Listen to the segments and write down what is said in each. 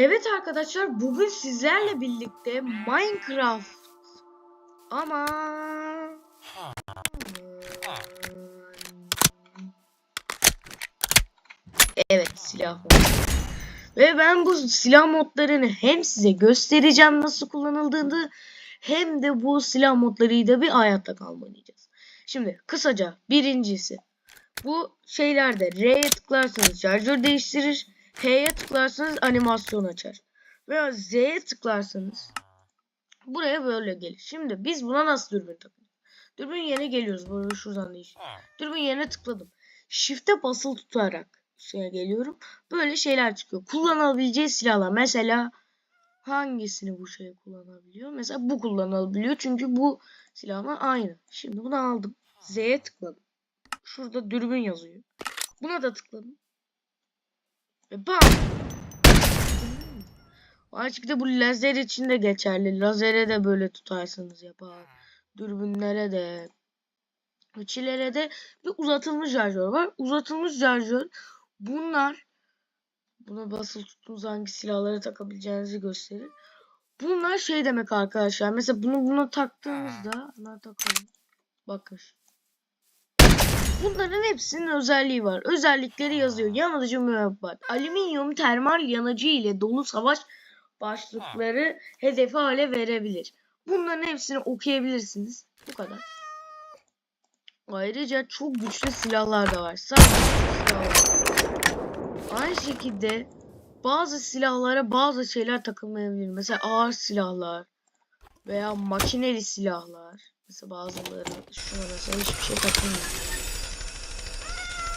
Evet arkadaşlar bugün sizlerle birlikte Minecraft ama Evet silah. Ve ben bu silah modlarını hem size göstereceğim nasıl kullanıldığını hem de bu silah modlarıyla bir hayatta kalmalıyız. Şimdi kısaca birincisi bu şeylerde R'ye tıklarsanız şarjör değiştirir. H'ye tıklarsanız animasyon açar. Veya Z'ye tıklarsanız buraya böyle gelir. Şimdi biz buna nasıl dürbün takıyoruz? Dürbün yerine geliyoruz. Böyle şuradan değiş. Dürbün yerine tıkladım. Shift'e basılı tutarak şeye geliyorum. Böyle şeyler çıkıyor. Kullanabileceği silahlar. Mesela hangisini bu şey kullanabiliyor? Mesela bu kullanılabiliyor. Çünkü bu silahla aynı. Şimdi bunu aldım. Z'ye tıkladım. Şurada dürbün yazıyor. Buna da tıkladım. Ve bam! Açık da bu lazer için de geçerli. Lazere de böyle tutarsanız yapar. Dürbünlere de. Üçilere de bir uzatılmış şarjör var. Uzatılmış şarjör bunlar buna basılı tuttuğunuz hangi silahlara takabileceğinizi gösterir. Bunlar şey demek arkadaşlar. Mesela bunu buna taktığımızda bunlar takalım. Bakın. Bunların hepsinin özelliği var. Özellikleri yazıyor. Yanıcı müebbet. Alüminyum termal yanıcı ile dolu savaş başlıkları hedefe hale verebilir. Bunların hepsini okuyabilirsiniz. Bu kadar. Ayrıca çok güçlü silahlar da var. Sadece. Aynı şekilde bazı silahlara bazı şeyler takılmayabilir. Mesela ağır silahlar veya makineli silahlar. Mesela bazıları şuna mesela hiçbir şey takılmıyor.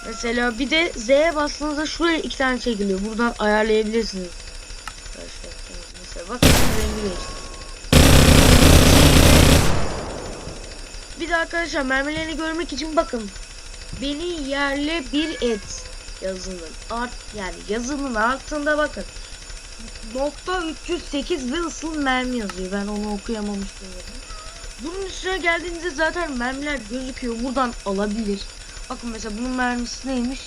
Mesela bir de Z'ye bastığınızda şuraya iki tane şey geliyor. Buradan ayarlayabilirsiniz. Mesela bakın rengi değişti. Bir de arkadaşlar mermilerini görmek için bakın. Beni yerle bir et yazının art yani yazının altında bakın. Nokta 308 ve mermi yazıyor. Ben onu okuyamamıştım. Bunun üstüne geldiğinizde zaten mermiler gözüküyor. Buradan alabilir. Bakın mesela bunun mermisi neymiş?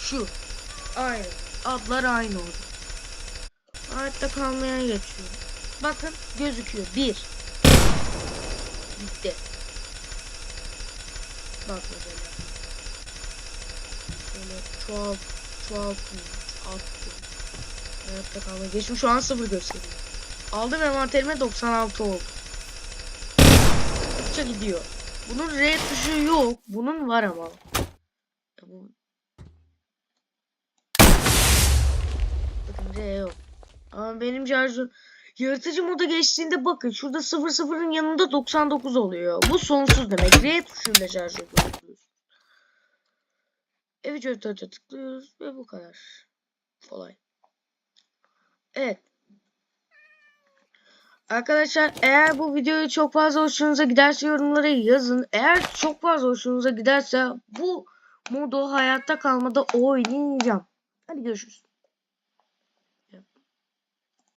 Şu. Aynı. Adlar aynı oldu. Hayatta kalmaya geçiyor. Bakın gözüküyor. Bir. Bitti. Bak mesela. Şöyle çoğalt, çoğaltın, attım. Hayatta kalmaya geçtim. Şu an sıfır gösteriyor. Aldım envanterime 96 oldu. Uça gidiyor. Bunun R tuşu yok. Bunun var ama. Bu... Bakın R yok. Ama benim şarjım yaratıcı moda geçtiğinde bakın şurada 00'ın yanında 99 oluyor. Bu sonsuz demek. R tuşuyla şarj ediyoruz. Evet şöyle tıklıyoruz ve bu kadar. Kolay. Evet. Arkadaşlar eğer bu videoyu çok fazla hoşunuza giderse yorumlara yazın. Eğer çok fazla hoşunuza giderse bu modu hayatta kalmada oynayacağım. Hadi görüşürüz.